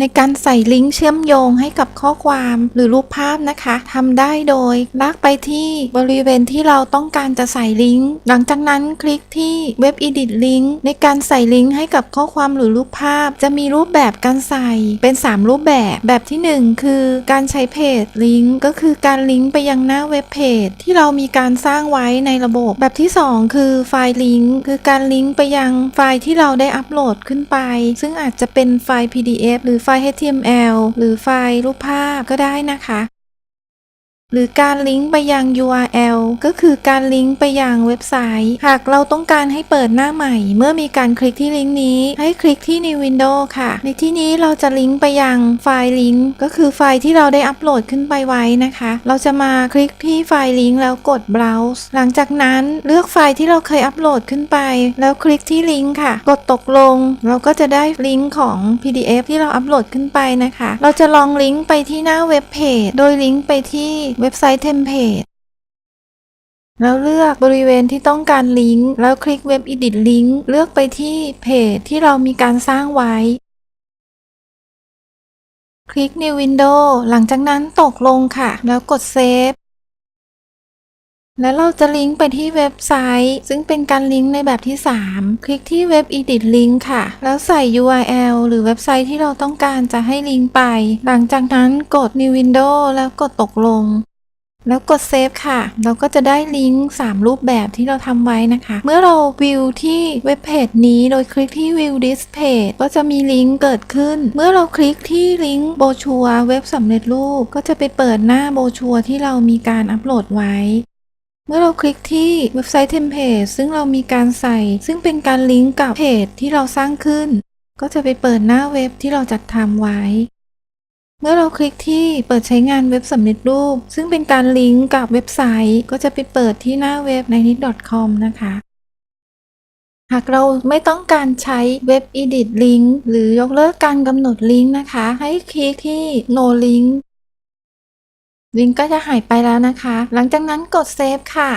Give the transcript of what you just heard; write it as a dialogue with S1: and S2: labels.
S1: ในการใส่ลิงก์เชื่อมโยงให้กับข้อความหรือรูปภาพนะคะทำได้โดยลากไปที่บริเวณที่เราต้องการจะใส่ลิงก์ หลังจากนั้นคลิกที่เว็บ Edit Link ในการใส่ลิงก์ให้กับข้อความหรือรูปภาพ จะมีรูปแบบการใส่เป็น 3 รูปแบบแบบที่ 1 คือการใช้เพจลิงก์ก็คือการลิงก์ไปยังหน้าเว็บเพจที่เรามีการสร้างไว้ในระบบ แบบที่ 2 คือไฟล์ลิงก์คือการลิงก์ไปยังไฟล์ที่เราได้อัปโหลดขึ้นไป ซึ่งอาจจะเป็นไฟล์ PDF หรือไฟล์ HTML หรือไฟล์รูปภาพก็ได้นะคะ หรือการลิงก์ไปยัง URL ก็คือการลิงก์ไปยังเว็บไซต์ หากเราต้องการให้เปิดหน้าใหม่ เมื่อมีการคลิกที่ลิงก์นี้ ให้คลิกที่ New Window ค่ะ ในที่นี้เราจะลิงก์ไปยังไฟล์ลิงก์ก็คือไฟล์ที่เราได้อัปโหลดขึ้นไปไว้นะคะ เราจะมาคลิกที่ไฟล์ลิงก์แล้วกด browse หลังจากนั้นเลือกไฟล์ที่เราเคยอัปโหลดขึ้นไป แล้วคลิกที่ลิงก์ค่ะ กดตกลง เราก็จะได้ลิงก์ของ PDF ที่เราอัปโหลดขึ้นไปนะคะ เราจะลองลิงก์ไปที่หน้าเว็บเพจโดยลิงก์ไปที่เว็บไซต์เทมเพลตแล้วเลือกบริเวณที่ต้องการลิงก์ แล้วคลิกเว็บ Edit Link เลือกไปที่เพจที่เรามีการสร้างไว้ คลิก New Window หลังจากนั้นตกลงค่ะ แล้วกด Save แล้วเราจะลิงก์ไปที่เว็บไซต์ ซึ่งเป็นการลิงก์ในแบบที่ 3 คลิกที่เว็บ Edit Link ค่ะ แล้วใส่ URL หรือเว็บไซต์ที่เราต้องการจะให้ลิงก์ไป หลังจากนั้นกด New Window แล้วกดตกลง แล้วกดเซฟค่ะ เราก็จะได้ลิงก์ 3 รูปแบบที่เราทำไว้นะคะ เมื่อเราวิวที่เว็บเพจนี้โดยคลิกที่ View This Page ก็จะมีลิงก์เกิดขึ้น เมื่อเราคลิกที่ลิงก์โบชัวเว็บสำเร็จรูป ก็จะไปเปิดหน้าโบชัวที่เรามีการอัปโหลดไว้ เมื่อเราคลิกที่เว็บไซต์เทมเพลตซึ่งเรามีการใส่ ซึ่งเป็นการลิงก์กับเพจที่เราสร้างขึ้น ก็จะไปเปิดหน้าเว็บที่เราจัดทำไว้ เมื่อเราคลิกที่เปิดใช้งานเว็บสำเร็จรูป ซึ่งเป็นการลิงก์กับเว็บไซต์ ก็จะไปเปิดที่หน้าเว็บ n i n i t c o m นะคะหากเราไม่ต้องการใช้เว็บ Edit Link หรือยกเลิกการกำหนดลิงก์นะคะ ให้คลิกที่ No Link ลิงก์ก็จะหายไปแล้วนะคะ หลังจากนั้นกด Save ค่ะ